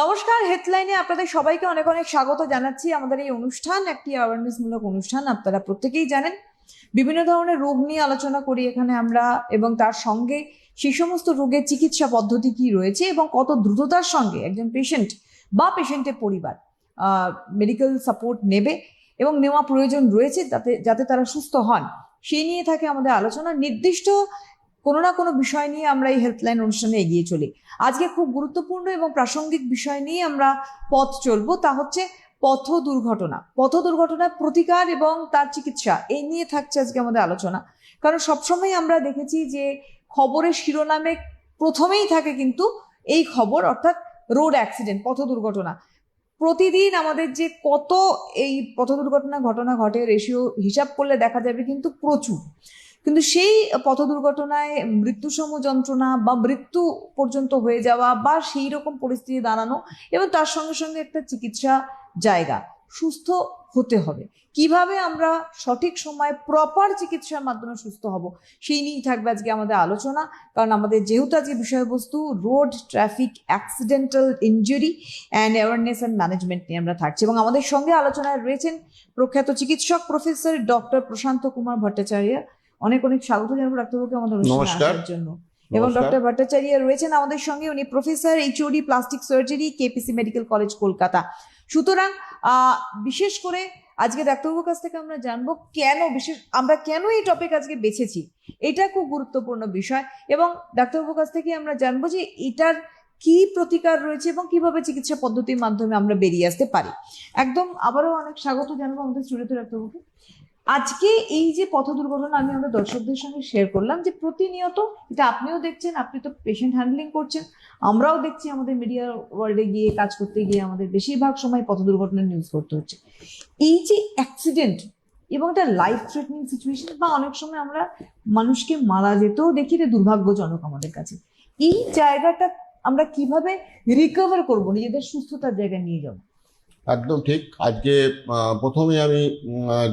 নমস্কার হেডলাইনে আপনাদের সবাইকে অনেক অনেক স্বাগত জানাচ্ছি। আমাদের এই অনুষ্ঠান একটি অ্যাওয়ারনেস মূলক অনুষ্ঠান, আপনারা প্রত্যেকেই জানেন। বিভিন্ন ধরনের রোগ নিয়ে আলোচনা করি এখানে আমরা এবং তার সঙ্গে সেই সমস্ত রোগের চিকিৎসা পদ্ধতি কি রয়েছে এবং কত দ্রুততার সঙ্গে একজন পেশেন্ট বা পেশেন্টের পরিবার মেডিকেল সাপোর্ট নেবে এবং নেওয়া প্রয়োজন রয়েছে যাতে যাতে তারা সুস্থ হন। সেই নিয়ে থাকে আমাদের আলোচনা। নির্দিষ্ট কোনো না কোনো বিষয় নিয়ে আমরা এই হেল্পলাইন অনুষ্ঠানে এগিয়ে চলি। আজকে খুব গুরুত্বপূর্ণ এবং প্রাসঙ্গিক বিষয় নিয়ে আমরা পথ চলবো, তা হচ্ছে পথ দুর্ঘটনা। পথ দুর্ঘটনার প্রতিকার এবং তার চিকিৎসা, এই নিয়ে থাকছে আজকে আমাদের আলোচনা। কারণ সবসময় আমরা দেখেছি যে খবরের শিরোনামে প্রথমেই থাকে কিন্তু এই খবর, অর্থাৎ রোড অ্যাক্সিডেন্ট, পথ দুর্ঘটনা। প্রতিদিন আমাদের যে কত এই পথ দুর্ঘটনা ঘটনা ঘটে, রেশিও হিসাব করলে দেখা যাবে কিন্তু প্রচুর। কিন্তু সেই পথ দুর্ঘটনায় মৃত্যুসম যন্ত্রণা বা মৃত্যু পর্যন্ত হয়ে যাওয়া বা সেই রকম পরিস্থিতি দাঁড়ানো এবং তার সঙ্গে সঙ্গে একটা চিকিৎসা জায়গা, সুস্থ হতে হবে। কীভাবে আমরা সঠিক সময় প্রপার চিকিৎসার মাধ্যমে সুস্থ হব সেই নিয়েই থাকবে আজকে আমাদের আলোচনা। কারণ আমাদের যেহেতু আজকে বিষয়বস্তু road traffic accidental injury and awareness and management নিয়ে আমরা থাকছি এবং আমাদের সঙ্গে আলোচনায় রয়েছেন প্রখ্যাত চিকিৎসক প্রফেসর ডক্টর প্রশান্ত কুমার ভট্টাচার্য। অনেক অনেক স্বাগত জানাব ডাক্তারবাবুকে আমাদের অনুষ্ঠানে আসার জন্য। এবং ডক্টর ভট্টাচার্য রয়েছেন আমাদের সঙ্গে। উনি professor HOD plastic surgery KPC medical college Kolkata. সুতরাং বিশেষ করে আজকে ডাক্তারবাবুর কাছ থেকে আমরা জানব কেন বিশেষ আমরা কেন এই টপিক আজকে বেছেছি। এটা খুব গুরুত্বপূর্ণ বিষয় এবং ডাক্তারবাবুর কাছ থেকে আমরা জানব যে এটার কি প্রতিকার রয়েছে এবং কীভাবে চিকিৎসা পদ্ধতির মাধ্যমে আমরা বেরিয়ে আসতে পারি। একদম আবারও অনেক স্বাগত জানাব আমাদের স্টুডিওতে ডাক্তারবাবুকে আজকে এই যে পথ দুর্ঘটনা আমি আমাদের দর্শকদের সঙ্গে শেয়ার করলাম যে প্রতিনিয়ত এটা আপনিও দেখছেন, আপনি তো পেশেন্ট হ্যান্ডলিং করছেন, আমরাও দেখছি আমাদের মিডিয়া ওয়ার্ল্ডে গিয়ে কাজ করতে গিয়ে আমাদের বেশিরভাগ সময় পথ দুর্ঘটনার নিউজ করতে হচ্ছে। এই যে অ্যাক্সিডেন্ট এবং একটা লাইফ থ্রেটনিং সিচুয়েশন বা অনেক সময় আমরা মানুষকে মারা যেতেও দেখি, এটা দুর্ভাগ্যজনক আমাদের কাছে। এই জায়গাটা আমরা কীভাবে রিকভার করব, নিজেদের সুস্থতার জায়গায় নিয়ে যাব? একদম ঠিক। আজকে প্রথমে আমি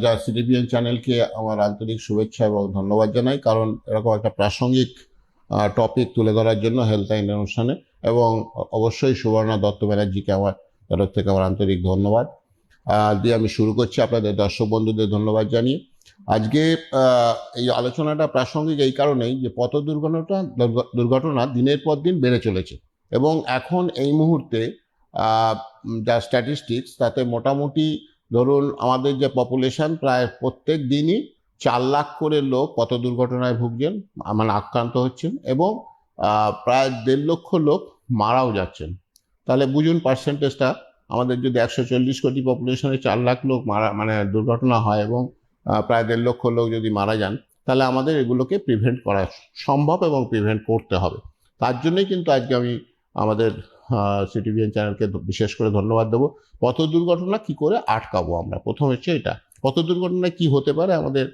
যা সিটিভিএন চ্যানেলকে আমার আন্তরিক শুভেচ্ছা এবং ধন্যবাদ জানাই, কারণ এরকম একটা প্রাসঙ্গিক টপিক তুলে ধরার জন্য হেলথ লাইন অনুষ্ঠানে এবং অবশ্যই সুবর্ণা দত্ত ব্যানার্জিকে আমার তরফ থেকে আমার আন্তরিক ধন্যবাদ। দিয়ে আমি শুরু করছি আপনাদের দর্শক বন্ধুদের ধন্যবাদ জানিয়ে। আজকে এই আলোচনাটা প্রাসঙ্গিক এই কারণেই যে পথ দুর্ঘটনা দুর্ঘটনা দিনের পর দিন বেড়ে চলেছে এবং এখন এই মুহূর্তে যা স্ট্যাটিস্টিক্স তাতে মোটামুটি ধরুন আমাদের যে পপুলেশন প্রায় প্রত্যেক দিনই চার লাখ করে লোক পথ দুর্ঘটনায় ভুগছেন মানে আক্রান্ত হচ্ছেন এবং প্রায় দেড় লক্ষ লোক মারাও যাচ্ছেন। তাহলে বুঝুন পার্সেন্টেজটা আমাদের যদি একশো চল্লিশ কোটি পপুলেশনে চার লাখ লোক মারা মানে দুর্ঘটনা হয় এবং প্রায় দেড় লক্ষ লোক যদি মারা যান, তাহলে আমাদের এগুলোকে প্রিভেন্ট করা সম্ভব এবং প্রিভেন্ট করতে হবে। তার জন্যই কিন্তু আজকে আমি আমাদের সিটিভিএন চ্যানেলকে বিশেষ করে ধন্যবাদ দেবো। পথ দুর্ঘটনা কি করে আটকাবো আমরা? প্রথম হচ্ছে এটা। পথ দুর্ঘটনা কি হতে পারে? আমাদের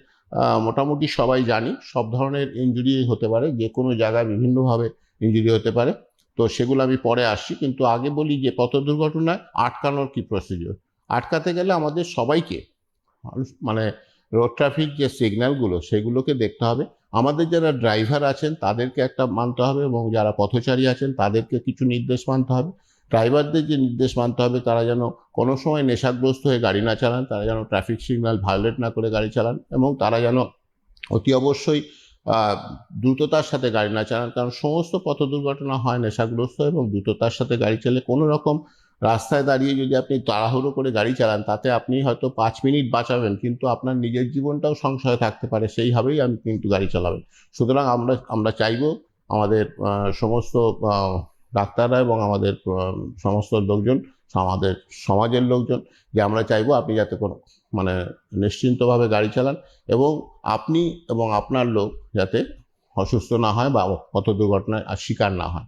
মোটামুটি সবাই জানি। সব ধরনের ইঞ্জুরি হতে পারে। যে কোনো জায়গায় বিভিন্নভাবে ইঞ্জুরি হতে পারে। তো সেগুলো আমি পরে আসছি। কিন্তু আগে বলি যে পথ দুর্ঘটনায় আটকানোর কি প্রসিডিওর আটকাতে গেলে আমাদের সবাইকে মানে রোড ট্রাফিক যে সিগন্যালগুলো সেগুলোকে দেখতে হবে। আমাদের যারা ড্রাইভার আছেন, তাদেরকে একটা মানতে হবে এবং যারা পথচারী আছেন, তাদেরকে কিছু নির্দেশ মানতে হবে। ড্রাইভারদের যে নির্দেশ মানতে হবে, তারা যেন কোনো সময় নেশাগ্রস্ত হয়ে গাড়ি না চালান, তারা যেন ট্রাফিক সিগন্যাল ভায়োলেট না করে গাড়ি চালান এবং তারা যেন অতি অবশ্যই দ্রুততার সাথে গাড়ি না চালান। কারণ সমস্ত পথ দুর্ঘটনা হয় নেশাগ্রস্ত এবং দ্রুততার সাথে গাড়ি চালে কোনো রকম রাস্তায় দাঁড়িয়ে যদি আপনি তাড়াহুড়ো করে গাড়ি চালান, তাতে আপনি হয়তো পাঁচ মিনিট বাঁচাবেন, কিন্তু আপনার নিজের জীবনটাও সংশয় থাকতে পারে, সেইভাবেই আমি কিন্তু গাড়ি চালাবেন সুতরাং আমরা আমরা চাইব আমাদের সমস্ত ডাক্তাররা এবং আমাদের সমস্ত লোকজন, আমাদের সমাজের লোকজন, যে আমরা চাইব আপনি যাতে কোনো মানে নিশ্চিন্তভাবে গাড়ি চালান এবং আপনি এবং আপনার লোক যাতে অসুস্থ না হয় বা পথ দুর্ঘটনায় শিকার না হয়।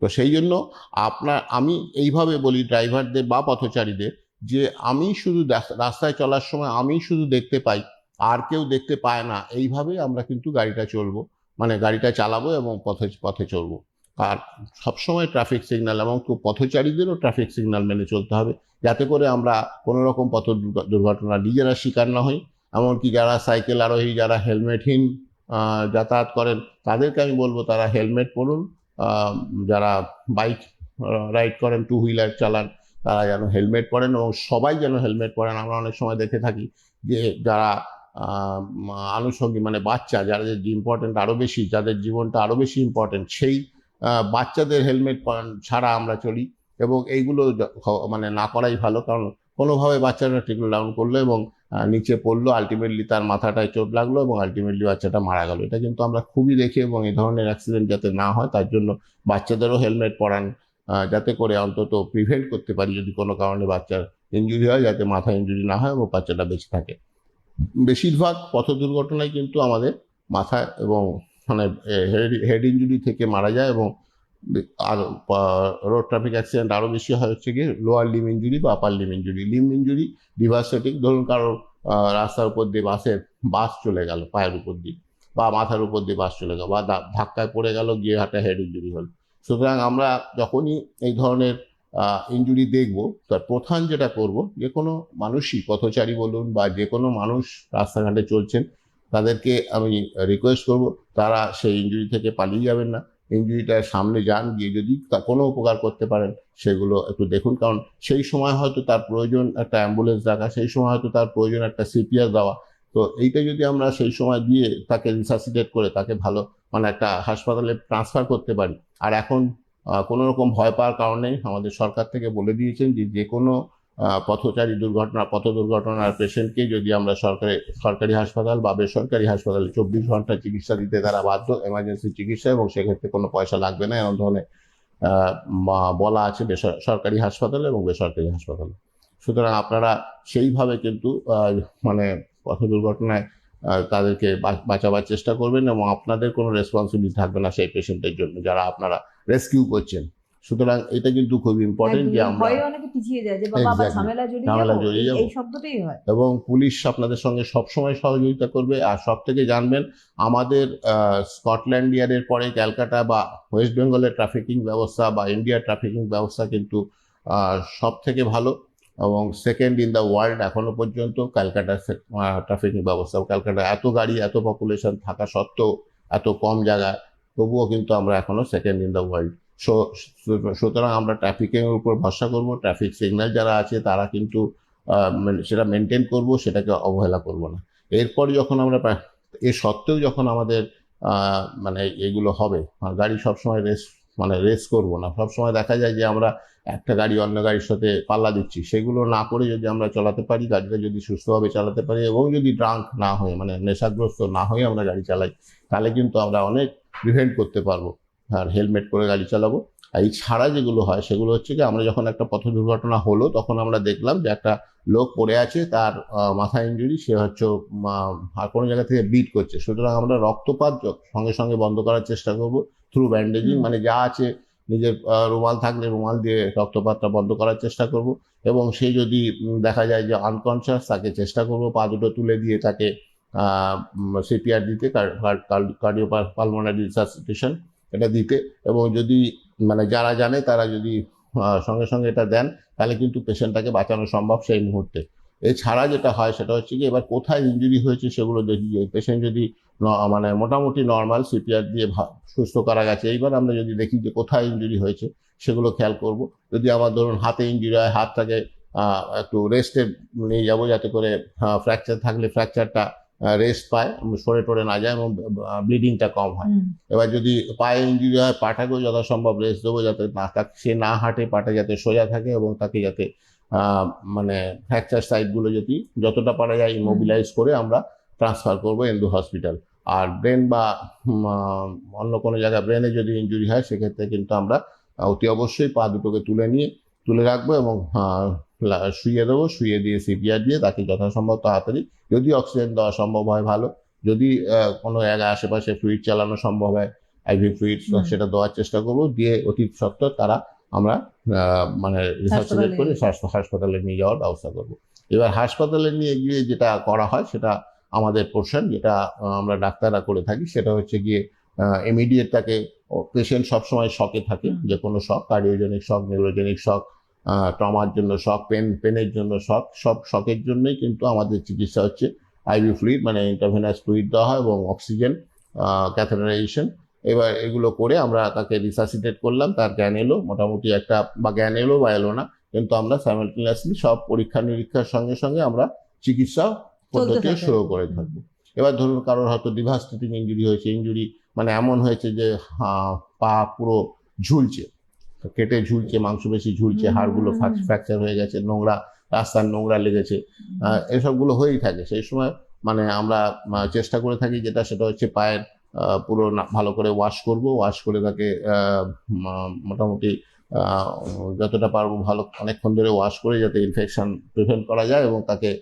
তো সেই জন্য আপনার, আমি এইভাবে বলি ড্রাইভারদের বা পথচারীদের যে আমি শুধু রাস- রাস্তায় চলার সময় আমি শুধু দেখতে পাই, আর কেউ দেখতে পায় না এইভাবে আমরা কিন্তু গাড়িটা চলবো মানে গাড়িটা চালাবো এবং পথে পথে চলবো। আর সবসময় ট্রাফিক সিগন্যাল এবং পথচারীদেরও ট্রাফিক সিগন্যাল মেনে চলতে হবে, যাতে করে আমরা কোনো রকম পথ দুর্ঘ- দুর্ঘটনা নিজেরা শিকার না হই, এমনকি যারা সাইকেল আরোহী, যারা হেলমেটহীন যাতায়াত করেন, তাদেরকে আমি বলব তারা হেলমেট পরুন যারা বাইক রাইড করেন টু হুইলার চালান, তারা যেন হেলমেট পরেন এবং সবাই যেন হেলমেট পরেন। আমরা অনেক সময় দেখে থাকি যে যারা আনুষঙ্গিক মানে বাচ্চা যাদের ইম্পর্টেন্ট আরও বেশি, যাদের জীবনটা আরও বেশি ইম্পর্টেন্ট সেই বাচ্চাদের হেলমেট ছাড়া আমরা চলি এবং এইগুলো মানে না করাই ভালো। কারণ কোনোভাবে বাচ্চাটা ট্রিকল ডাউন করল এবং নিচে পড়ল আলটিমেটলি তার মাথাটায় চোট লাগল এবং আলটিমেটলি বাচ্চাটা মারা গেল। এটা কিন্তু আমরা খুবই দেখি এবং এই ধরনের অ্যাক্সিডেন্ট যাতে না হয়, তার জন্য বাচ্চাদেরও হেলমেট পরান যাতে করে অন্তত প্রিভেন্ট করতে পারি যদি কোনো কারণে বাচ্চার ইঞ্জুরি হয়, যাতে মাথা ইঞ্জুরি না হয় এবং বাচ্চাটা বেঁচে থাকে। বেশিরভাগ পথ দুর্ঘটনায় কিন্তু আমাদের মাথা এবং মানে হেড ইঞ্জুরি থেকে মারা যায় এবং আর রোড ট্রাফিক অ্যাক্সিডেন্ট আরও বেশি হয় হচ্ছে গিয়ে লোয়ার লিম ইঞ্জুরি বা upper limb injury limb injury ডিভার্সেটিক ধরুন কারও রাস্তার উপর দিয়ে বাসের বাস চলে গেল, পায়ের উপর দিয়ে, বা মাথার উপর দিয়ে বাস চলে গেল, বা ধাক্কায় পড়ে গেল, গিয়ে হাতে হেড ইঞ্জুরি হল। সুতরাং আমরা যখনই এই ধরনের ইঞ্জুরি দেখব তার প্রধান যেটা করব, যে কোনো মানুষই, পথচারী বলুন বা যে কোনো মানুষ রাস্তাঘাটে চলছেন, তাদেরকে আমি রিকোয়েস্ট করব, তারা সেই ইঞ্জুরি থেকে পালিয়ে যাবেন না। ইঞ্জুরিটার সামনে যান, গিয়ে যদি তা কোনো উপকার করতে পারেন, সেগুলো একটু দেখুন। কারণ সেই সময় হয়তো তার প্রয়োজন একটা অ্যাম্বুলেন্স ডাকা, সেই সময় হয়তো তার প্রয়োজন একটা সিপিআর দেওয়া। তো এইটা যদি আমরা সেই সময় দিয়ে তাকে রিসাসিটেট করে, তাকে ভালো মানে একটা হাসপাতালে ট্রান্সফার করতে পারি। আর এখন কোনো রকম ভয় পাওয়ার কারণে আমাদের সরকার থেকে বলে দিয়েছেন যে যে কোনো পথচারী দুর্ঘটনা, পথ দুর্ঘটনার পেশেন্টকে যদি আমরা সরকারি সরকারি হাসপাতাল বা বেসরকারি হাসপাতালে চব্বিশ ঘণ্টা চিকিৎসা দিতে তারা বাধ্য এমার্জেন্সি চিকিৎসা এবং সেক্ষেত্রে কোনো পয়সা লাগবে না এমন ধরনের বলা আছে সরকারি হাসপাতালে এবং বেসরকারি হাসপাতালে। সুতরাং আপনারা সেইভাবে কিন্তু মানে পথ দুর্ঘটনায় তাদেরকে বাঁচাবার চেষ্টা করবেন এবং আপনাদের কোনো রেসপন্সিবিলিটি থাকবে না সেই পেশেন্টের জন্য, যারা আপনারা রেস্কিউ করছেন। সুতরাং এটা কিন্তু খুব ইম্পর্টেন্ট যে আমরা অনেকে পিছিয়ে যায় যে বাবা ঝামেলা জড়িয়ে ঝামেলা যাব? এই- শব্দটাই হয়। এবং পুলিশ আপনাদের সঙ্গে সবসময় সহযোগিতা করবে। আর সব থেকে জানবেন আমাদের স্কটল্যান্ড ইয়ারের পরে ক্যালকাটা বা ওয়েস্ট বেঙ্গলের ট্রাফিকিং ব্যবস্থা বা ইন্ডিয়ার ট্রাফিকিং ব্যবস্থা কিন্তু সব থেকে ভালো। এবং সেকেন্ড ইন দ্য ওয়ার্ল্ড এখনও পর্যন্ত ক্যালকাটার ট্রাফিকিং ব্যবস্থা ক্যালকাটা এত গাড়ি এত পপুলেশন থাকা সত্ত্বেও এত কম জায়গায় তবুও কিন্তু আমরা এখনও সেকেন্ড ইন দ্য ওয়ার্ল্ড। সুতরাং আমরা ট্রাফিকের উপর ভরসা করব। ট্রাফিক সিগন্যাল যারা আছে, তারা কিন্তু মানে সেটা মেনটেন করব, সেটাকে অবহেলা করব না। এরপর যখন আমরা এ সত্ত্বেও যখন আমাদের মানে এগুলো হবে গাড়ি সবসময় রেস মানে রেস করব না। সবসময় দেখা যায় যে আমরা একটা গাড়ি অন্য গাড়ির সাথে পাল্লা দিচ্ছি। সেগুলো না করে যদি আমরা চালাতে পারি, গাড়িটা যদি সুস্থভাবে চালাতে পারি এবং যদি ড্রাঙ্ক না হয়ে মানে নেশাগ্রস্ত না হয়ে আমরা গাড়ি চালাই, তাহলে কিন্তু আমরা অনেক প্রিভেন্ট করতে পারব। আর হেলমেট পরে গাড়ি চালাবো। আর এই ছাড়া যেগুলো হয় সেগুলো হচ্ছে কি আমরা যখন একটা পথ দুর্ঘটনা হলো তখন আমরা দেখলাম যে একটা লোক পড়ে আছে তার মাথা ইঞ্জুরি সে হচ্ছে আর কোনো জায়গা থেকে বিট করছে। সুতরাং আমরা রক্তপাত সঙ্গে সঙ্গে বন্ধ করার চেষ্টা করব থ্রু ব্যান্ডেজিং মানে যা আছে নিজের রুমাল থাকলে রুমাল দিয়ে রক্তপাতটা বন্ধ করার চেষ্টা করব। এবং সে যদি দেখা যায় যে আনকনসিয়াস তাকে চেষ্টা করব পা দুটো তুলে দিয়ে তাকে সিপিআর দিতে কার্ডিও পালমোনারি রিসাসিটেশন এটা দিতে এবং যদি মানে যারা জানে তারা যদি সঙ্গে সঙ্গে এটা দেন, তাহলে কিন্তু পেশেন্টটাকে বাঁচানো সম্ভব সেই মুহূর্তে। এছাড়া যেটা হয় সেটা হচ্ছে কি, এবার কোথায় ইঞ্জুরি হয়েছে সেগুলো দেখি পেশেন্ট যদি মানে মোটামুটি নর্মাল সিপিআর দিয়ে সুস্থ করা গেছে। এইবার আমরা যদি দেখি যে কোথায় ইঞ্জুরি হয়েছে, সেগুলো খেয়াল করব। যদি আমার ধরুন হাতে ইঞ্জুরি হয়, হাতটাকে একটু রেস্টে নিয়ে যাব যাতে করে ফ্র্যাকচার থাকলে ফ্র্যাকচারটা রেস্ট পায় সরে টরে না যায় এবং ব্লিডিংটা কম হয়। এবার যদি পায়ে ইঞ্জুরি হয় পাটাকেও যথাসম্ভব রেস্ট দেবো যাতে সে না হাঁটে পাটা যাতে সোজা থাকে এবং তাকে যাতে মানে ফ্র্যাকচার সাইটগুলো যদি যতটা পারা যায় ইমোবিলাইজ করে আমরা ট্রান্সফার করব এন্দু হসপিটাল আর ব্রেন বা অন্য কোনো জায়গায় ব্রেনে যদি ইঞ্জুরি হয় সেক্ষেত্রে কিন্তু আমরা অতি অবশ্যই পা দুটোকে তুলে নিয়ে তুলে রাখব এবং শুইয়ে দেবো শুয়ে দিয়ে সিপিআর দিয়ে তাকে যথাসম্ভব তাড়াতাড়ি যদি অক্সিজেন দেওয়া সম্ভব হয় ভালো যদি কোনো জায়গায় আশেপাশে ফ্লুইড চালানো সম্ভব হয় আইভি ফ্লুইড সেটা দেওয়ার চেষ্টা করব দিয়ে অতি সত্ত্বর তারা আমরা মানে রিসার্চিলেট হাসপাতালে করে স্বাস্থ্য হাসপাতালে নিয়ে যাওয়ার ব্যবস্থা করব। এবার হাসপাতালে নিয়ে গিয়ে যেটা করা হয় সেটা আমাদের পোর্শন যেটা আমরা ডাক্তাররা করে থাকি সেটা হচ্ছে গিয়ে ইমিডিয়েট তাকে পেশেন্ট সবসময় শকে থাকে যে কোনো শখ কার্ডিওজেনিক শখ নিউরোজেনিক শখ ট্রমার জন্য শখ পেন পেনের জন্য শখ সব শখের জন্যই কিন্তু আমাদের চিকিৎসা হচ্ছে। আইভি ফ্লুইড মানে ইন্টারভেনাস ফ্লুইড দেওয়া হয় এবং অক্সিজেন ক্যাথেটারাইজেশন এবার এগুলো করে আমরা তাকে রিসাসিটেট করলাম তার জ্ঞান এলো। মোটামুটি একটা বা জ্ঞান এলো বা এলো না কিন্তু আমরা সাইমালটেনিয়াসলি সব পরীক্ষা নিরীক্ষার সঙ্গে সঙ্গে আমরা চিকিৎসা পদ্ধতি শুরু করে থাকব। এবার ধরুন কারোর হয়তো ডিভাস্টেটিং ইঞ্জুরি হয়েছে ইঞ্জুরি মানে এমন হয়েছে যে পা পুরো ঝুলছে কেটে ঝুলছে মাংসপেশি ঝুলছে হুম, হাড়গুলো। ফ্র্যাকচার হয়ে গেছে নোংরা রাস্তার নোংরা লেগেছে। এসবগুলো হয়েই থাকে। সেই সময় মানে আমরা চেষ্টা করে থাকি যেটা সেটা হচ্ছে পায়ের পুরো না- ভালো করে ওয়াশ করব ওয়াশ করে তাকে মোটামুটি যতটা পারব ভালো অনেকক্ষণ ধরে ওয়াশ করে যাতে ইনফেকশন প্রিভেন্ট করা যায় এবং তাকে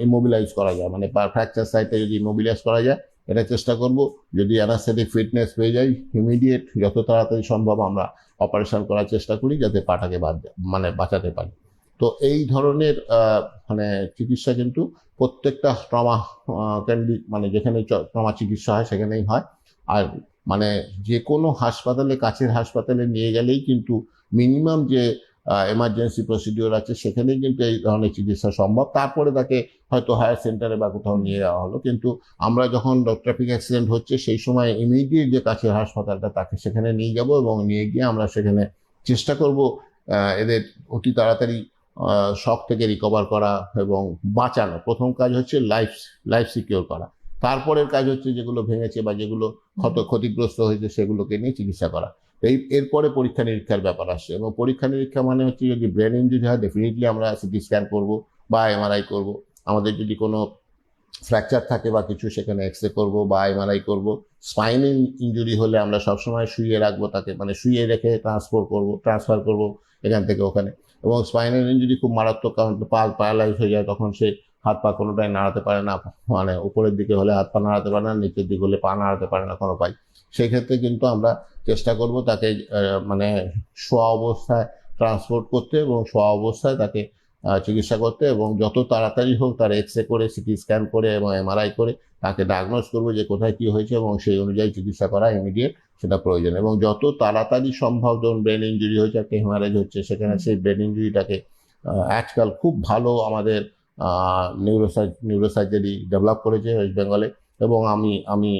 ইমোবিলাইজ করা যায়। মানে ফ্র্যাকচার সাইটে যদি ইমোবিলাইজ করা যায় এটা চেষ্টা করব। যদি অ্যানাস্থেটিক ফিটনেস পেয়ে যাই ইমিডিয়েট যত তাড়াতাড়ি সম্ভব আমরা অপারেশন করার চেষ্টা করি, যাতে পাটাকে বাদ মানে বাঁচাতে পারি। তো এই ধরনের মানে চিকিৎসা কিন্তু প্রত্যেকটা ট্রমা ক্যান্ডি মানে যেখানে ট্রমা চিকিৎসা হয় সেখানেই হয়। আর মানে যে কোনো হাসপাতালে, কাছের হাসপাতালে নিয়ে গেলেই কিন্তু মিনিমাম যে এমার্জেন্সি প্রসিডিওর আছে সেখানে কিন্তু এই ধরনের চিকিৎসা সম্ভব। তারপরে তাকে হয়তো হায়ার সেন্টারে বা কোথাও নিয়ে যাওয়া হলো। কিন্তু আমরা যখন ট্রাফিক অ্যাক্সিডেন্ট হচ্ছে সেই সময় ইমিডিয়েট যে কাছের হাসপাতালটা তাকে সেখানে নিয়ে যাব এবং নিয়ে গিয়ে আমরা সেখানে চেষ্টা করব এদের অতি তাড়াতাড়ি শখ থেকে রিকভার করা এবং বাঁচানো। প্রথম কাজ হচ্ছে লাইফ লাইফ সিকিওর করা। তারপরের কাজ হচ্ছে যেগুলো ভেঙেছে বা যেগুলো ক্ষত ক্ষতিগ্রস্ত হয়েছে সেগুলোকে নিয়ে চিকিৎসা করা। এই, এরপরে পরীক্ষা নিরীক্ষার ব্যাপার আসছে। এবং পরীক্ষা নিরীক্ষা মানে হচ্ছে যদি ব্রেন ইঞ্জুরি হয় ডেফিনেটলি আমরা সিটি স্ক্যান করব বা এমআরআই করব। আমাদের যদি কোনো ফ্র্যাকচার থাকে বা কিছু, সেখানে এক্স রে করব বা এমআরআই করব। স্পাইন ইঞ্জুরি হলে আমরা সবসময় শুয়ে রাখব তাকে মানে শুয়ে রেখে ট্রান্সফার করব ট্রান্সফার করব এখান থেকে ওখানে। এবং স্পাইনাল ইঞ্জুরি খুব মারাত্মক, কারণ পা প্যারালাইজ হয়ে যায়, তখন সে হাত পা কোনোটাই নাড়াতে পারে না মানে উপরের দিকে হলে হাত পা নাড়াতে পারে না, নিচের দিকে হলে পা নাড়াতে পারে না কোনো পাই সেক্ষেত্রে কিন্তু আমরা চেষ্টা করব তাকে মানে শোয়া অবস্থায় ট্রান্সপোর্ট করতে এবং শোয়া অবস্থায় তাকে চিকিৎসা করতে এবং যত তাড়াতাড়ি হোক তার এক্স রে করে সিটি স্ক্যান করে এবং এমআরআই করে তাকে ডায়াগনোস করব যে কোথায় কি হয়েছে এবং সেই অনুযায়ী চিকিৎসা করা ইমিডিয়েট সেটা প্রয়োজন। এবং যত তাড়াতাড়ি সম্ভব যখন ব্রেন ইঞ্জুরি হয়েছে, একটা হেমারেজ হচ্ছে, সেখানে সেই ব্রেন ইঞ্জুরিটাকে আজকাল খুব ভালো আমাদের নিউরোসার্জ নিউরোসার্জারি ডেভেলপ করেছে ওয়েস্ট বেঙ্গলে এবং আমি আমি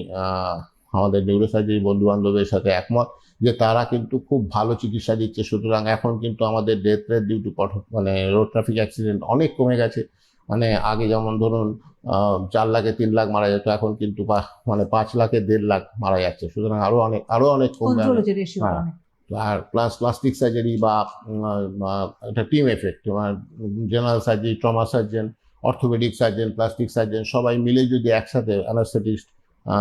আমাদের নিউরোসার্জারি বন্ধু বান্ধবের সাথে একমত যে তারা কিন্তু খুব ভালো চিকিৎসা দিচ্ছে। সুতরাং এখন কিন্তু আমাদের ডেথ রেট ডিউ টু মানে রোড ট্রাফিক অ্যাক্সিডেন্ট অনেক কমে গেছে। মানে আগে যেমন ধরুন চার লাখে তিন লাখ মারা যেত এখন কিন্তু মানে পাঁচ লাখে দেড় লাখ মারা যাচ্ছে। সুতরাং আরও অনেক আরও অনেক রেশিও হ্যাঁ। আর প্লাস প্লাস্টিক সার্জারি বা একটা team effect general surgery trauma surgeon orthopaedic surgeon plastic surgeon সবাই মিলে যদি একসাথে অ্যানাস্থেটিস্ট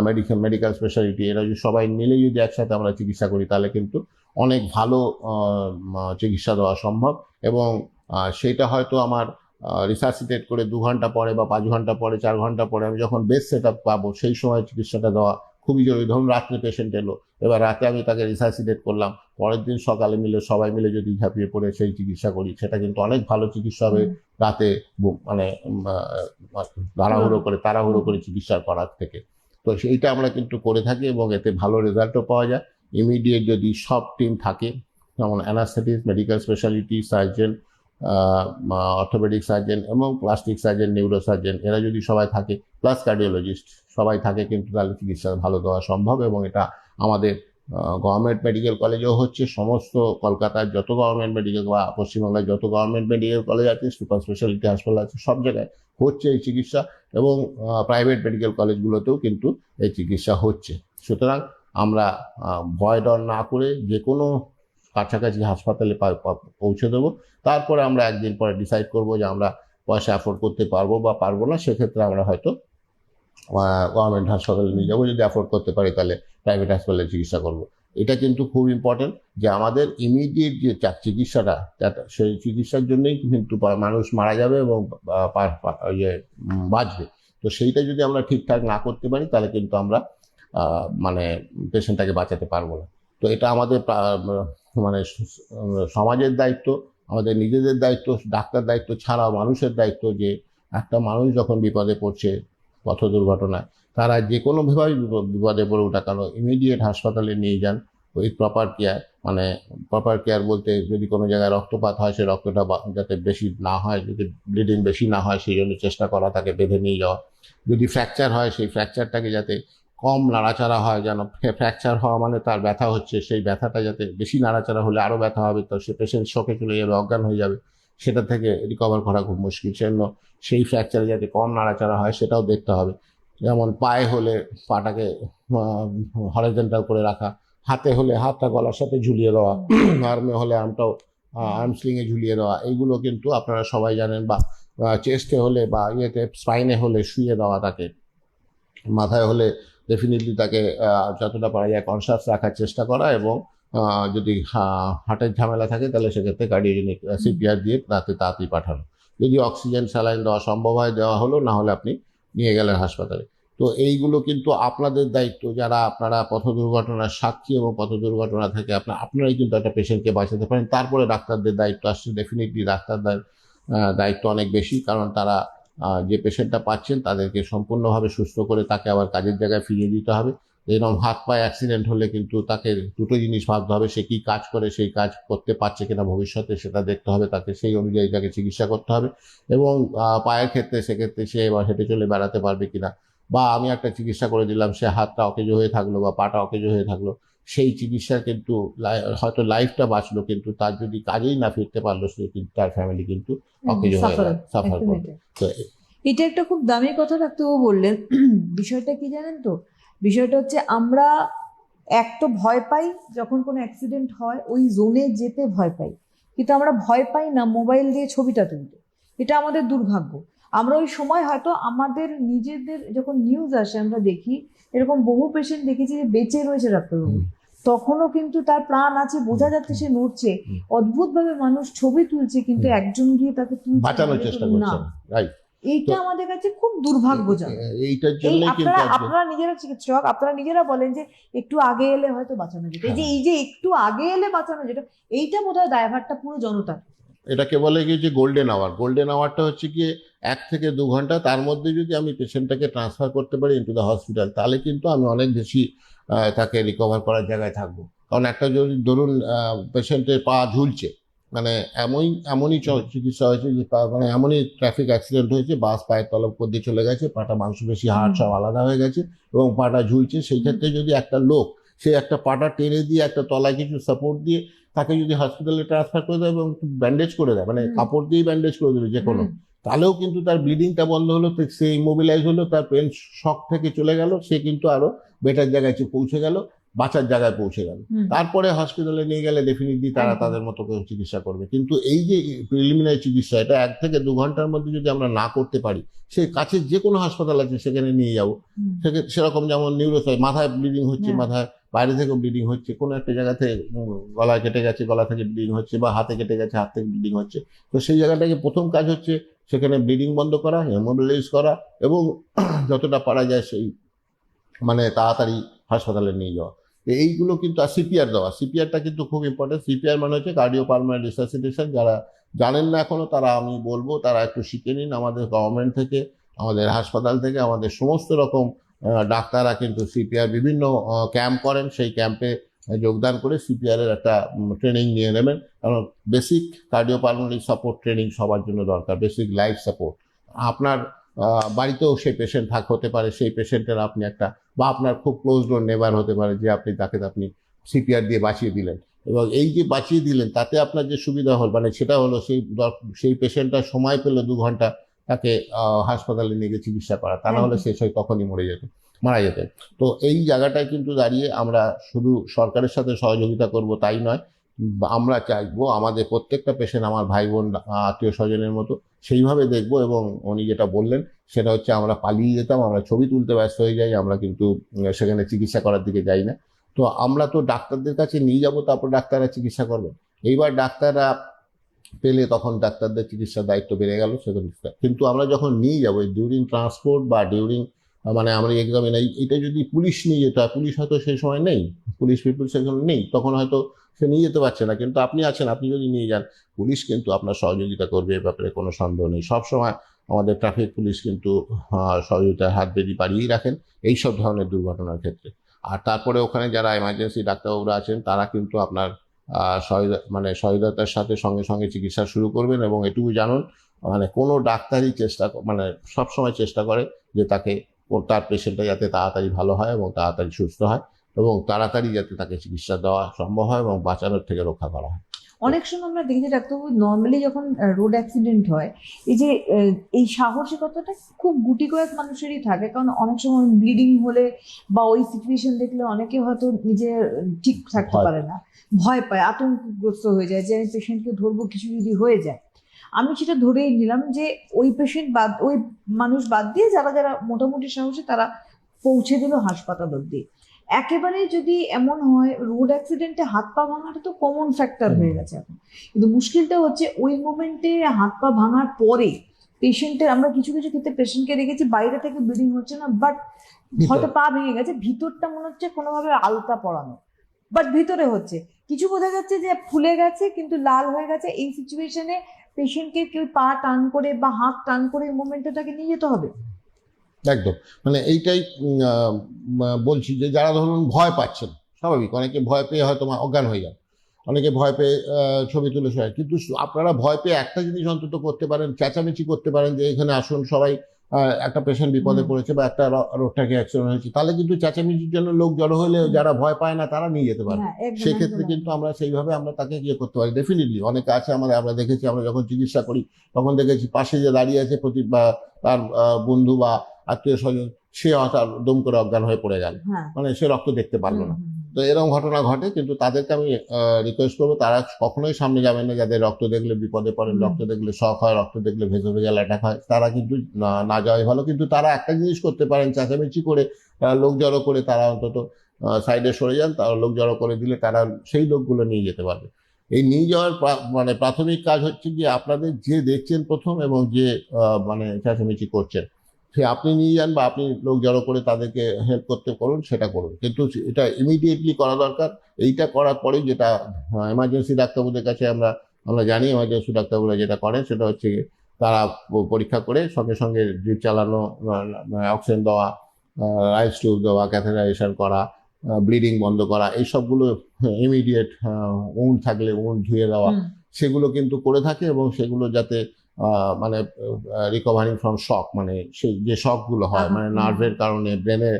মেডিকেল মেডিকেল স্পেশালিটি এরা যদি সবাই মিলে যদি একসাথে আমরা চিকিৎসা করি তাহলে কিন্তু অনেক ভালো চিকিৎসা দেওয়া সম্ভব। এবং সেটা হয়তো আমার রিসার্সিটেট করে দু ঘণ্টা পরে বা পাঁচ ঘণ্টা পরে চার ঘণ্টা পরে আমি যখন বেস্ট সেট আপ পাবো সেই সময় চিকিৎসাটা দেওয়া খুবই জরুরি। ধরুন রাত্রে পেশেন্ট এলো এবার রাতে আমি তাকে রিসার্সিটেট করলাম পরের দিন সকালে মিলে সবাই মিলে যদি ঝাঁপিয়ে পড়ে সেই চিকিৎসা করি সেটা কিন্তু অনেক ভালো চিকিৎসা হবে। রাতে মানে তাড়াহুড়ো করে তাড়াহুড়ো করে চিকিৎসা করার থেকে। তো সেইটা আমরা কিন্তু করে থাকি এবং এতে ভালো রেজাল্টও পাওয়া যায়। ইমিডিয়েট যদি সব টিম থাকে, যেমন anaesthetist medical speciality surgeon orthopaedic surgeon এবং প্লাস্টিক সার্জন নিউরো সার্জন এরা যদি সবাই থাকে প্লাস কার্ডিওলজিস্ট সবাই থাকে কিন্তু তাহলে চিকিৎসা ভালো দেওয়া সম্ভব এবং এটা আমাদের গভর্নমেন্ট মেডিকেল কলেজেও হচ্ছে। সমস্ত কলকাতার যত গভর্নমেন্ট মেডিকেল বা পশ্চিমবাংলার যত গভর্নমেন্ট মেডিকেল কলেজ আছে সুপার স্পেশালিটি হাসপাতাল আছে, সব জায়গায় হচ্ছে এই চিকিৎসা এবং প্রাইভেট মেডিকেল কলেজগুলোতেও কিন্তু এই চিকিৎসা হচ্ছে। সুতরাং আমরা ভয় ডর না করে যে কোনো কাছাকাছি হাসপাতালে পৌঁছে দেবো। তারপরে আমরা একদিন পরে ডিসাইড করব যে আমরা পয়সা অ্যাফোর্ড করতে পারব বা পারব না, সেক্ষেত্রে আমরা হয়তো গভর্নমেন্ট হাসপাতালে নিয়ে যাব। যদি অ্যাফোর্ড করতে পারি তাহলে প্রাইভেট হাসপাতালে চিকিৎসা করব। এটা কিন্তু খুব ইম্পর্টেন্ট যে আমাদের ইমিডিয়েট যে চিকিৎসাটা সেই চিকিৎসার জন্যই কিন্তু মানুষ মারা যাবে এবং ইয়ে বাঁচবে। তো সেইটা যদি আমরা ঠিকঠাক না করতে পারি, তাহলে কিন্তু আমরা মানে পেশেন্টটাকে বাঁচাতে পারব না। তো এটা আমাদের মানে সমাজের দায়িত্ব, আমাদের নিজেদের দায়িত্ব, ডাক্তার দায়িত্ব ছাড়াও মানুষের দায়িত্ব যে, একটা মানুষ যখন বিপদে পড়ছে পথ দুর্ঘটনায় তারা যে কোনোভাবেই বিপদ- পড়ুক না কেন ইমিডিয়েট হাসপাতালে নিয়ে যান, ওই প্রপার কেয়ার মানে প্রপার কেয়ার বলতে যদি কোনো জায়গায় রক্তপাত হয়, সে রক্তটা যাতে বেশি না হয়, যদি ব্লিডিং বেশি না হয়, সেই জন্য চেষ্টা করা, তাকে বেঁধে নিয়ে যাওয়া। যদি ফ্র্যাকচার হয়, সেই ফ্র্যাকচারটাকে যাতে কম নাড়াচাড়া হয়, যেন ফ্র্যাকচার হওয়া মানে তার ব্যথা হচ্ছে, সেই ব্যথাটা যাতে বেশি নাড়াচাড়া হলে আরও ব্যথা হবে, তো সে পেশেন্ট শোকে চলে যাবে, অজ্ঞান হয়ে যাবে। সেটা থেকে রিকভার করা খুব মুশকিল। সেজন্য সেই ফ্র্যাকচারে যাতে কম নাড়াচাড়া হয়, সেটাও দেখতে হবে। যেমন পায়ে হলে পাটাকে হরিজেন্টাল করে রাখা, হাতে হলে হাতটা গলার সাথে ঝুলিয়ে দেওয়া আর্মে হলে আর্মটাও আর্মস্লিংয়ে ঝুলিয়ে দেওয়া, এইগুলো কিন্তু আপনারা সবাই জানেন বা চেস্টে হলে বা ইয়েতে স্পাইনে হলে শুয়ে দেওয়া তাকে। মাথায় হলে ডেফিনেটলি তাকে যতটা পারা যায় কনসাস রাখার চেষ্টা করা এবং যদি হা- হার্টের ঝামেলা থাকে তাহলে সেক্ষেত্রে কার্ডিওজেনিক সিপিআর দিয়ে তাতে তাড়াতাড়ি পাঠানো। যদি অক্সিজেন স্যালাইন দেওয়া সম্ভব হয়, দেওয়া হলো, না হলে আপনি নিয়ে গেলেন হাসপাতালে। তো এইগুলো কিন্তু আপনাদের দায়িত্ব, যারা আপনারা পথ দুর্ঘটনার সাক্ষী এবং পথ দুর্ঘটনা থেকে আপনার আপনারাই কিন্তু একটা পেশেন্টকে বাঁচাতে পারেন। তারপরে ডাক্তারদের দায়িত্ব আসছে ডেফিনেটলি ডাক্তারদের দায়িত্ব অনেক বেশি, কারণ তারা যে পেশেন্টটা পাচ্ছেন তাদেরকে সম্পূর্ণভাবে সুস্থ করে তাকে আবার কাজের জায়গায় ফিরিয়ে দিতে হবে। এরকম হাত পায়ে অ্যাক্সিডেন্ট হলে কিন্তু তাকে দুটো জিনিস ভাবতে হবে সে কী কাজ করে সেই কাজ করতে পারছে কিনা ভবিষ্যতে সেটা দেখতে হবে তাকে সেই অনুযায়ী তাকে চিকিৎসা করতে হবে এবং পায়ের ক্ষেত্রে সেক্ষেত্রে সে এবার হেঁটে চলে বেড়াতে পারবে কিনা বা আমি একটা চিকিৎসা করে দিলাম সে হাতটা অকেজো হয়ে থাকল বা পাটা অকেজো হয়ে থাকল সেই চিকিৎসার কিন্তু হয়তো লাইফটা বাঁচলো কিন্তু তার যদি কাজেই না ফিরতে পারল সে কিন্তু তার ফ্যামিলি কিন্তু অকেজো হয়ে সাফার করবে। এটা। এটা একটা খুব দামি কথা ডাক্তারবাবু বললেন। বিষয়টা কি জানেন তো? বিষয়টা হচ্ছে আমরা এক তো ভয় পাই যখন কোনো অ্যাক্সিডেন্ট হয় ওই জোনে যেতে ভয় পাই। কিন্তু আমরা ভয় পাই না মোবাইল দিয়ে ছবিটা তুলতে। এটা আমাদের দুর্ভাগ্য। আমরা ওই সময় হয়তো আমাদের নিজেদের যখন নিউজ আসে আমরা দেখি এরকম বহু পেশেন্ট দেখেছি যে বেঁচে রয়েছে ডাক্তারবাবু। তখনও কিন্তু তার প্রাণ আছে বোঝা যাচ্ছে সে নড়ছে। অদ্ভুতভাবে মানুষ ছবি তুলছে কিন্তু একজন গিয়ে তাকে তুলছে বাঁচানোর। চেষ্টা না। রাইট এইটা আমাদের কাছে খুব দুর্ভাগ্যজনক। এইটার কিন্তু আপনারা আপনারা নিজেরা চিকিৎসক আপনারা নিজেরা বলেন যে একটু আগে এলে হয়তো বাঁচানো যেত। এই যে হ্যাঁ। এই যে একটু আগে এলে বাঁচানো যেত এইটা বোধহয় দায়ভারটা পুরো জনতার এটাকে বলে কি যে গোল্ডেন আওয়ার গোল্ডেন আওয়ারটা হচ্ছে কি এক থেকে দু ঘণ্টা তার মধ্যে যদি আমি পেশেন্টটাকে ট্রান্সফার করতে পারি ইন্টু দ্য হসপিটাল তাহলে কিন্তু আমি অনেক বেশি তাকে রিকভার করার জায়গায় থাকব। কারণ একটা যদি ধরুন পেশেন্টের পা ঝুলছে মানে এমনই এমনই চিকিৎসা হয়েছে যে মানে এমনই ট্রাফিক অ্যাক্সিডেন্ট হয়েছে বাস পায়ের তলব উপর দিয়ে চলে গেছে পাটা মাংসপেশি হাড় সব আলাদা হয়ে গেছে এবং পাটা ঝুলছে। সেই ক্ষেত্রে যদি একটা লোক সে একটা পাটা টেনে দিয়ে একটা তলায় কিছু সাপোর্ট দিয়ে তাকে যদি হসপিটালে ট্রান্সফার করে দেয় এবং ব্যান্ডেজ করে দেয় মানে কাপড় দিয়েই ব্যান্ডেজ করে দেবে যে কোনো তাহলেও কিন্তু তার ব্লিডিংটা বন্ধ হলো সে ইমোবিলাইজ হলো তার পেন শক থেকে চলে গেল সে কিন্তু আরও বেটার জায়গায় পৌঁছে গেল। বাঁচার জায়গায় পৌঁছে গেল। তারপরে হসপিটালে নিয়ে গেলে ডেফিনেটলি তারা তাদের মতো করে চিকিৎসা করবে। কিন্তু এই যে প্রিলিমিনারি চিকিৎসা এটা এক থেকে দু ঘণ্টার মধ্যে যদি আমরা না করতে পারি সে কাছে যে কোনো হাসপাতাল আছে সেখানে নিয়ে যাব। সেরকম যেমন নিউরোসাই মাথায় ব্লিডিং হচ্ছে হ্যাঁ। মাথায় বাইরে থেকেও ব্লিডিং হচ্ছে কোনো একটা জায়গাতে উম, গলায় কেটে গেছে গলা থেকে ব্লিডিং হচ্ছে বা হাতে কেটে গেছে হাত থেকে ব্লিডিং হচ্ছে। তো সেই জায়গাটাকে প্রথম কাজ হচ্ছে সেখানে ব্লিডিং বন্ধ করা হেমোবিলাইজ করা এবং যতটা পারা যায় সেই মানে তাড়াতাড়ি হাসপাতালে নিয়ে যাওয়া। এইগুলো কিন্তু, আর সিপিআর দেওয়া সিপিআরটা কিন্তু খুব ইম্পর্টেন্ট সিপিআর মানে হচ্ছে কার্ডিও পালমারি রিসাসিটেশন যারা জানেন না এখনও তারা আমি বলব, তারা একটু শিখে নিন আমাদের গভর্নমেন্ট থেকে, আমাদের হাসপাতাল থেকে, আমাদের সমস্ত রকম ডাক্তাররা কিন্তু সিপিআর বিভিন্ন ক্যাম্প করেন। সেই ক্যাম্পে যোগদান করে সিপিআর এর একটা ট্রেনিং নিয়ে নেবেন। কারণ basic cardio pulmonary support training সবার জন্য দরকার বেসিক লাইফ সাপোর্ট আপনার বাড়িতেও সেই পেশেন্ট থাক হতে পারে সেই পেশেন্টের আপনি একটা বা আপনার খুব ক্লোজ ডোর নেবার হতে পারে যে আপনি তাকে আপনি সিপিআর দিয়ে বাঁচিয়ে দিলেন এবং এই যে বাঁচিয়ে দিলেন তাতে আপনার যে সুবিধা হল মানে সেটা হলো সেই সেই পেশেন্টটা সময় পেল দু ঘণ্টা তাকে হাসপাতালে নিয়ে গিয়ে চিকিৎসা করা তা না হলে। শেষ হয় তখনই মরে যেত মারা যেত তো এই জায়গাটায় কিন্তু দাঁড়িয়ে আমরা শুধু সরকারের সাথে সহযোগিতা করব তাই নয় আমরা চাইব, আমাদের প্রত্যেকটা পেশেন্ট আমার ভাই বোন আত্মীয় স্বজনের মতো সেইভাবে দেখব এবং উনি যেটা বললেন, সেটা হচ্ছে আমরা পালিয়ে যেতাম, আমরা ছবি তুলতে ব্যস্ত হয়ে যাই, আমরা কিন্তু সেখানে চিকিৎসা করার দিকে যাই না। তো আমরা তো ডাক্তারদের কাছে নিয়ে যাব, তারপর ডাক্তাররা চিকিৎসা করবে। এইবার ডাক্তাররা পেলে তখন ডাক্তারদের চিকিৎসার দায়িত্ব বেড়ে গেল, সেখানে কিন্তু আমরা যখন নিয়ে যাব ডিউরিং ট্রান্সপোর্ট বা ডিউরিং মানে আমরা এক্সামে এক্সামিন এটা যদি পুলিশ নিয়ে যেত পুলিশ হয়তো সেই সময় নেই, পুলিশ পিপুল সেখানে নেই, তখন হয়তো নিয়ে যেতে পারছে না। কিন্তু আপনি আছেন, আপনি যদি নিয়ে যান, পুলিশ কিন্তু আপনার সহযোগিতা করবে, এ ব্যাপারে কোনো সন্দেহ নেই। সবসময় আমাদের ট্রাফিক পুলিশ কিন্তু সহযোগিতার হাত বেদি বাড়িয়েই রাখেন এই সব ধরনের দুর্ঘটনার ক্ষেত্রে। আর তারপরে ওখানে যারা এমার্জেন্সি ডাক্তারবাবুরা আছেন, তারা কিন্তু আপনার মানে সহায়তার সাথে সঙ্গে সঙ্গে চিকিৎসা শুরু করবেন এবং এটুকু জানুন মানে কোনো ডাক্তারই চেষ্টা মানে সবসময় চেষ্টা করে যে তাকে, তার পেশেন্টটা যাতে তাড়াতাড়ি ভালো হয় এবং তাড়াতাড়ি সুস্থ হয়। এবং তাড়াতাড়ি যাতে তাকে চিকিৎসা দেওয়া সম্ভব হয় এবং বাঁচানোর থেকে রক্ষা করা হয়। অনেক সময় আমরা দেখেছি ডাক্তারবাবু নর্মালি যখন রোড অ্যাক্সিডেন্ট হয় এই যে এই সাহসিকতাটা খুব গুটি কয়েক মানুষেরই থাকে কারণ অনেক সময় ব্লিডিং হলে বা ওই সিচুয়েশন দেখলে অনেকে হয়তো নিজে ঠিক থাকতে পারে না ভয় পায় আতঙ্কগ্রস্ত হয়ে যায় যে আমি পেশেন্টকে ধরবো কিছু যদি হয়ে যায়। আমি সেটা ধরেই নিলাম যে ওই পেশেন্ট বাদ ওই মানুষ বাদ দিয়ে যারা যারা মোটামুটি সাহসী তারা পৌঁছে দিল হাসপাতাল অব্দি একেবারে যদি এমন হয় রোড অ্যাক্সিডেন্টে হাত পা ভাঙাটা তো কমন ফ্যাক্টর হয়ে গেছে এখন। কিন্তু মুশকিলটা হচ্ছে ওই মোমেন্টে হাত পা ভাঙার পরে পেশেন্টের আমরা কিছু কিছু ক্ষেত্রে পেশেন্টকে দেখেছি বাইরে থেকে ব্লিডিং হচ্ছে না বাট হয়তো পা ভেঙে গেছে ভিতরটা মনে হচ্ছে কোনোভাবে আলতা পড়ানো বাট ভিতরে হচ্ছে। কিছু বোঝা যাচ্ছে যে ফুলে গেছে কিন্তু লাল হয়ে গেছে এই সিচুয়েশনে পেশেন্টকে কেউ পা টান করে বা হাত টান করে এই মোমেন্টে তাকে নিয়ে যেতে হবে। একদম। মানে এইটাই বলছি যে যারা ধরুন ভয় পাচ্ছেন স্বাভাবিক অনেকে ভয় পেয়ে হয়তো অজ্ঞান হয়ে যান। অনেকে ভয় পেয়ে ছবি তুলে শোয় কিন্তু আপনারা ভয় পেয়ে একটা জিনিস অন্তত করতে পারেন চেঁচামেচি করতে পারেন যে এখানে আসুন সবাই একটা পেশেন্ট বিপদে পড়েছে বা একটা রোডটাকে অ্যাক্সিডেন্ট হয়েছে। তাহলে কিন্তু চেঁচামেচির জন্য লোক জড়ো হলে যারা ভয় পায় না তারা নিয়ে যেতে পারে হ্যাঁ সেক্ষেত্রে কিন্তু আমরা সেইভাবে আমরা তাকে ইয়ে করতে পারি। ডেফিনেটলি অনেকে আছে আমাদের আমরা দেখেছি আমরা যখন চিকিৎসা করি তখন দেখেছি পাশে যে দাঁড়িয়ে আছে প্রতি বা তার বন্ধু বা আত্মীয় স্বজন সে তার দম করে অজ্ঞান হয়ে পড়ে গেল হ্যাঁ। মানে সে রক্ত দেখতে পারল না। তো এরকম ঘটনা ঘটে কিন্তু তাদেরকে আমি রিকোয়েস্ট করব তারা কখনোই সামনে যাবেন না যাদের রক্ত দেখলে বিপদে পড়েন হুম। রক্ত দেখলে শখ হয় রক্ত দেখলে ভেজে ভেজাল অ্যাটাক হয় তারা কিন্তু না- যাওয়াই ভালো। কিন্তু তারা একটা জিনিস করতে পারেন চেঁচামেচি করে লোক জড়ো করে তারা অন্তত সাইডে সরে যান তারা লোক জড়ো করে দিলে তারা সেই লোকগুলো নিয়ে যেতে পারবে। এই নিয়ে যাওয়ার মানে প্রাথমিক কাজ হচ্ছে যে আপনাদের যে দেখছেন প্রথম এবং যে মানে চেঁচামেচি করছেন সে আপনি নিয়ে যান বা আপনি লোক জড়ো করে তাদেরকে হেল্প করতে করুন সেটা করুন। কিন্তু এটা ইমিডিয়েটলি করা দরকার। এইটা করার পরে যেটা এমার্জেন্সি ডাক্তারবাবুদের কাছে আমরা আমরা জানি এমার্জেন্সি ডাক্তারবাবুরা যেটা করেন সেটা হচ্ছে গিয়ে তারা পরীক্ষা করে সঙ্গে সঙ্গে ড্রিপ চালানো অক্সিজেন দেওয়া রাইস টিউব দেওয়া ক্যাথেটারাইজেশন করা ব্লিডিং বন্ধ করা এই সবগুলো ইমিডিয়েট উন থাকলে উন ধুয়ে দেওয়া সেগুলো কিন্তু করে থাকে এবং সেগুলো যাতে মানে রিকভারিং ফ্রম শক মানে সেই যে শকগুলো হয় মানে নার্ভের কারণে ব্রেনের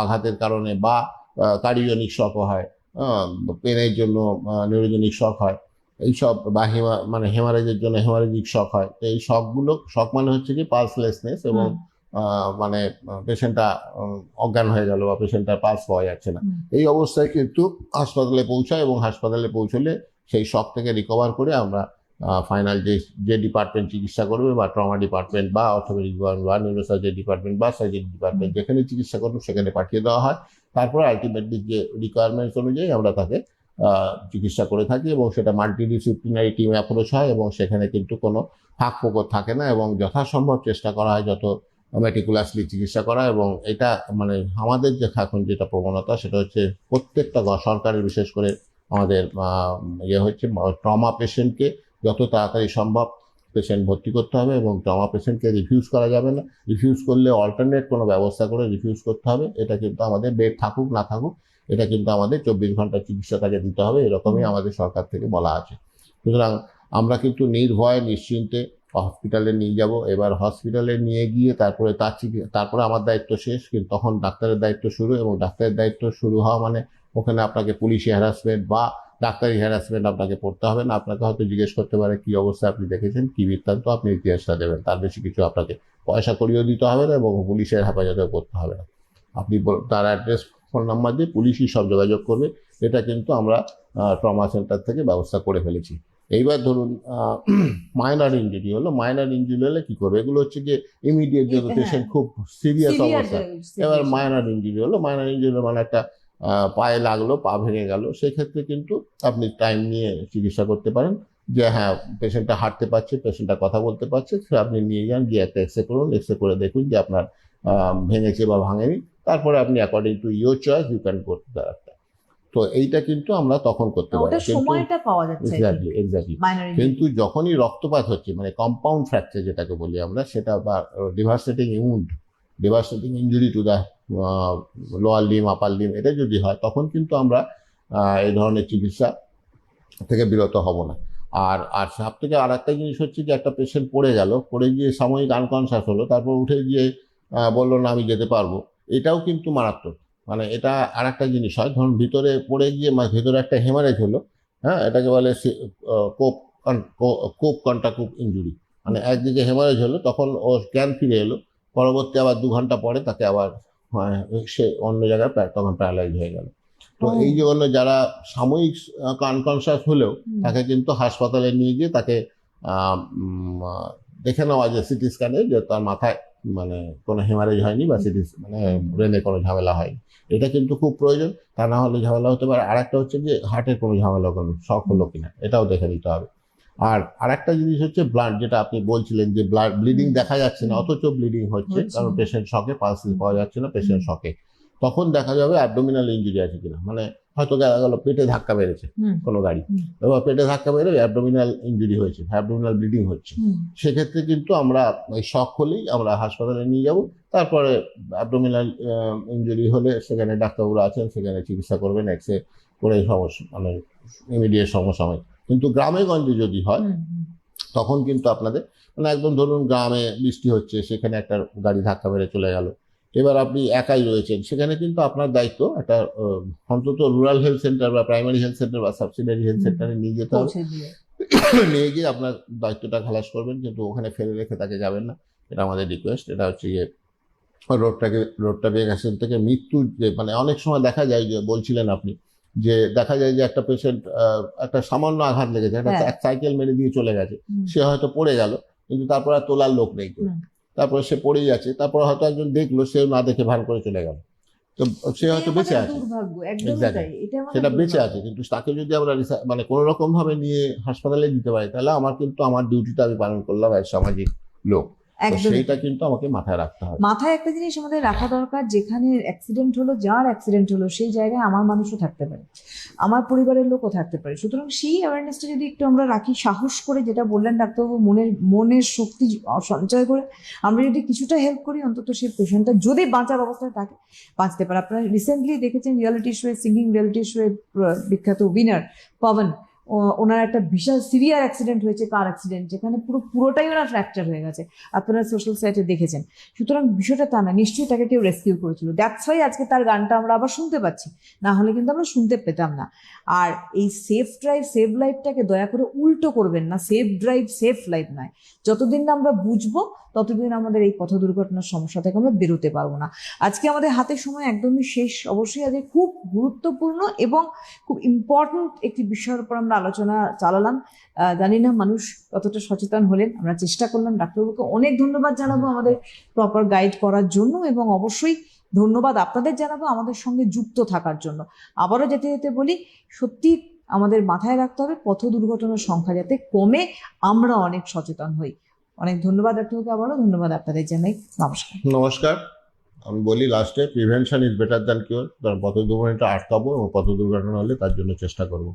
আঘাতের কারণে বা কার্ডিওজনিক শকও হয় পেনের জন্য নিউরোজেনিক শক হয় এইসব বা হেমা মানে হেমারেজের জন্য হেমারেজিক শক হয়। তো এই শকগুলো শক মানে হচ্ছে কি পালসলেসনেস এবং মানে পেশেন্টটা অজ্ঞান হয়ে গেল বা পেশেন্টটার পাস পাওয়া যাচ্ছে না। এই অবস্থায় কিন্তু হাসপাতালে পৌঁছায় এবং হাসপাতালে পৌঁছলে সেই শক থেকে রিকভার করে আমরা ফাইনাল যে যে ডিপার্টমেন্ট চিকিৎসা করবে বা ট্রমা ডিপার্টমেন্ট বা অর্থোপেডিক ডিপার্টমেন্ট বা নিউরোসার্জারি ডিপার্টমেন্ট বা সার্জারি ডিপার্টমেন্ট যেখানে চিকিৎসা করবে সেখানে পাঠিয়ে দেওয়া হয়। তারপর আলটিমেটলি যে রিকোয়ারমেন্টস অনুযায়ী আমরা তাকে চিকিৎসা করে থাকি এবং সেটা মাল্টিডিসিপ্লিনারি টিম অ্যাপ্রোচ হয় এবং সেখানে কিন্তু কোনো ফাঁক ফোকর থাকে না এবং যথাসম্ভব চেষ্টা করা হয় যত মেটিকুলাসলি চিকিৎসা করা এবং এটা মানে আমাদের যে এখন যেটা প্রবণতা সেটা হচ্ছে প্রত্যেকটা সরকারের বিশেষ করে আমাদের ইয়ে হচ্ছে ট্রমা পেশেন্টকে যত তাড়াতাড়ি সম্ভব পেশেন্ট ভর্তি করতে হবে এবং জমা পেশেন্টকে রিফিউজ করা যাবে না। রিফিউজ করলে অল্টারনেট কোনো ব্যবস্থা করে রিফিউজ করতে হবে। এটা কিন্তু আমাদের বেড থাকুক না থাকুক এটা কিন্তু আমাদের চব্বিশ ঘণ্টা চিকিৎসা তাকে দিতে হবে। এরকমই আমাদের সরকার থেকে বলা আছে। সুতরাং আমরা কিন্তু নির্ভয় নিশ্চিন্তে হসপিটালে নিয়ে যাব। এবার হসপিটালে নিয়ে গিয়ে তারপরে তার তারপরে আমার দায়িত্ব শেষ কিন্তু তখন ডাক্তারের দায়িত্ব শুরু এবং ডাক্তারের দায়িত্ব শুরু হওয়া মানে ওখানে আপনাকে পুলিশি হ্যারাসমেন্ট বা ডাক্তারি হ্যারাসমেন্ট আপনাকে পড়তে হবে না আপনাকে হয়তো জিজ্ঞেস করতে পারে কি অবস্থা আপনি দেখেছেন কি বৃত্তান্ত আপনি ইতিহাসটা দেবেন। তার বেশি কিছু আপনাকে পয়সা করিয়েও দিতে হবে না এবং পুলিশের হেফাজতেও করতে হবে না। আপনি তার অ্যাড্রেস ফোন নাম্বার দিয়ে পুলিশই সব যোগাযোগ করবে। এটা কিন্তু আমরা ট্রমা সেন্টার থেকে ব্যবস্থা করে ফেলেছি। এইবার ধরুন মাইনার ইঞ্জুরি হলো। মাইনার ইঞ্জুরি হলে কি করবে? এগুলো হচ্ছে যে ইমিডিয়েট যদি হ্যাঁ। পেশেন্ট খুব সিরিয়াস অবস্থা। এবার মাইনার ইঞ্জুরি হলো। মাইনার ইঞ্জুরি মানে একটা পায়ে লাগল পা ভেঙে গেল সেক্ষেত্রে কিন্তু আপনি টাইম নিয়ে চিকিৎসা করতে পারেন। যে হ্যাঁ পেশেন্টটা হাঁটতে পারছে পেশেন্টটা কথা বলতে পারছে সে আপনি নিয়ে যান গিয়ে একটা এক্সরে করুন এক্সরে করে দেখুন যে আপনার ভেঙেছে বা ভাঙেনি। তারপরে আপনি according to your choice you can করতে একটা তো এইটা কিন্তু আমরা তখন করতে পারি। সময়টা পাওয়া যাচ্ছে এক্স্যাক্টলি এক্স্যাক্টলি কিন্তু যখনই রক্তপাত হচ্ছে মানে কম্পাউন্ড ফ্র্যাকচার যেটাকে বলি আমরা সেটা বা devastating wound devastating injury to the lower limb upper limb এটা যদি হয়, তখন কিন্তু আমরা এই ধরনের চিকিৎসা থেকে বিরত হব না। আর আর সব থেকে আর একটা জিনিস হচ্ছে যে, একটা পেশেন্ট পড়ে গেল, পড়ে গিয়ে সাময়িক আনকনসাস হলো, তারপর উঠে গিয়ে বলল, না, আমি যেতে পারব। এটাও কিন্তু মারাত্মক। মানে এটা আর একটা জিনিস হয়, ধরুন ভিতরে পড়ে গিয়ে মানে ভিতরে একটা হেমারেজ হলো হ্যাঁ এটাকে বলে কোপ কোপ কন্টাকুপ ইঞ্জুরি মানে একদিকে হেমারেজ হলো, তখন ও জ্ঞান ফিরে এলো, পরবর্তী আবার দু ঘণ্টা পরে তাকে আবার সে অন্য জায়গায় তখন প্যারালাইজ হয়ে গেল। তো। এই জন্য যারা সাময়িক আনকনসিয়াস হলেও তাকে কিন্তু হাসপাতালে নিয়ে গিয়ে তাকে দেখে নেওয়া যায় সিটি স্ক্যানে যে তার মাথায় মানে কোনো হেমারেজ হয়নি বা সিটি মানে ব্রেনে কোনো ঝামেলা হয়নি। এটা কিন্তু খুব প্রয়োজন। তা না হলে ঝামেলা হতে পারে। আর একটা হচ্ছে যে হার্টের কোনো ঝামেলা কোনো শখ হলো কিনা এটাও দেখে নিতে হবে। আর আরেকটা জিনিস হচ্ছে ব্লাড যেটা আপনি বলছিলেন যে ব্লাড ব্লিডিং দেখা যাচ্ছে না অথচ ব্লিডিং হচ্ছে। কারণ পেশেন্ট শকে পালস পাওয়া যাচ্ছে না পেশেন্ট শকে তখন দেখা যাবে অ্যাবডোমিনাল ইঞ্জুরি আছে কিনা। মানে হয়তো দেখা গেল পেটে ধাক্কা মেরেছে কোনো গাড়ি। এবার পেটে ধাক্কা মেরে অ্যাবডোমিনাল ইঞ্জুরি হয়েছে অ্যাবডোমিনাল ব্লিডিং হচ্ছে। সেক্ষেত্রে কিন্তু আমরা ওই শখ হলেই আমরা হাসপাতালে নিয়ে যাব। তারপরে অ্যাবডোমিনাল ইঞ্জুরি হলে সেখানে ডাক্তারবাবু আছেন সেখানে চিকিৎসা করবেন এক্সরে করে সমস্যা মানে ইমিডিয়েট সমস্যা সমসাময়িক। কিন্তু গ্রামে গঞ্জে যদি হয়। তখন কিন্তু আপনাদের মানে একদম ধরুন গ্রামে বৃষ্টি হচ্ছে সেখানে একটা গাড়ি ধাক্কা মেরে চলে গেল। এবার আপনি একাই রয়েছেন সেখানে কিন্তু আপনার দায়িত্ব একটা অন্তত রুরাল হেলথ সেন্টার বা প্রাইমারি হেলথ সেন্টার বা সাবসিডারি হেলথ সেন্টারে নিয়ে যেতে হবে। নিয়ে গিয়ে আপনার দায়িত্বটা খালাস করবেন কিন্তু ওখানে ফেলে রেখে তাকে যাবেন না। এটা আমাদের রিকোয়েস্ট এটা হচ্ছে যে রোডটাকে রোডটা বেগাসেন থেকে মৃত্যুর যে মানে অনেক সময় দেখা যায় যে বলছিলেন আপনি যে দেখা যায় যে একটা পেশেন্ট একটা সামান্য আঘাত লেগেছে একটা হ্যাঁ। এক সাইকেল মেরে দিয়ে চলে গেছে। সে হয়তো পড়ে গেল কিন্তু তারপর আর তোলার লোক নেই তারপরে সে পড়েই আছে তারপর হয়তো একজন দেখল সেও না দেখে ভান করে চলে গেল। তো সে হয়তো বেঁচে আছে। সেটা বেঁচে আছে কিন্তু তাকে যদি আমরা মানে কোনো রকম ভাবে নিয়ে হাসপাতালে দিতে পারি তাহলে আমার কিন্তু আমার ডিউটিটা আমি পালন করলাম এক সামাজিক লোক। সেইটা কিন্তু আমাকে মাথায় রাখতে হবে মাথায় একটা জিনিস আমাদের রাখা দরকার যেখানে অ্যাক্সিডেন্ট হলো যার অ্যাক্সিডেন্ট হলো সেই জায়গায় আমার মানুষও থাকতে পারে আমার পরিবারের লোকও থাকতে পারে। সুতরাং সেই অ্যাওয়ারনেসটা যদি একটু আমরা রাখি সাহস করে যেটা বললেন ডাক্তারবাবু মনের মনের শক্তি সঞ্চয় করে আমরা যদি কিছুটা হেল্প করি অন্তত সেই পেশেন্টটা যদি বাঁচার অবস্থায় থাকে বাঁচতে পারে। আপনারা রিসেন্টলি দেখেছেন রিয়ালিটি শোয়ে সিঙ্গিং রিয়ালিটি শোয়ে বিখ্যাত উইনার পবন। ওনার একটা বিশাল সিভিয়ার অ্যাক্সিডেন্ট হয়েছে কার অ্যাক্সিডেন্ট যেখানে পুরো, পুরোটাই ওনার ফ্র্যাকচার হয়ে গেছে। আপনারা সোশ্যাল সাইটে দেখেছেন। সুতরাং বিষয়টা তা না, নিশ্চয়ই তাকে কেউ রেস্কিউ করেছিল। দ্যাটস ওয়াই আজকে তার গানটা আমরা আবার শুনতে পাচ্ছি। না হলে কিন্তু আমরা শুনতে পেতাম না। আর এই সেফ ড্রাইভ সেভ লাইফটাকে দয়া করে উল্টো করবেন না। সেফ ড্রাইভ সেফ লাইফ নয়। যতদিন না আমরা বুঝব, ততদিন আমাদের এই পথ দুর্ঘটনার সমস্যা থেকে আমরা বেরোতে পারব না। আজকে আমাদের হাতে সময় একদমই শেষ। অবশ্যই আজকে খুব গুরুত্বপূর্ণ এবং খুব ইম্পর্ট্যান্ট একটি বিষয়ের উপর আমরা আলোচনা চালালাম। জানি না মানুষ কতটা সচেতন হলেন। আমরা চেষ্টা করলাম ডাক্তারবাবুকে অনেক ধন্যবাদ জানাব আমাদের প্রপার গাইড করার জন্য এবং অবশ্যই ধন্যবাদ আপনাদের জানাব আমাদের সঙ্গে যুক্ত থাকার জন্য। আবারও যেতে যেতে বলি সত্যি আমাদের মাথায় রাখতে হবে পথ দুর্ঘটনার সংখ্যা যাতে কমে আমরা অনেক সচেতন হই। অনেক ধন্যবাদ ডাক্তারবাবুকে আবারও ধন্যবাদ আপনাদের জানাই। নমস্কার। নমস্কার। আমি বলি লাস্টে prevention is better than cure কারণ পথ দুর্ঘটনাটা আটকাবো এবং পথ দুর্ঘটনা হলে তার জন্য চেষ্টা করব।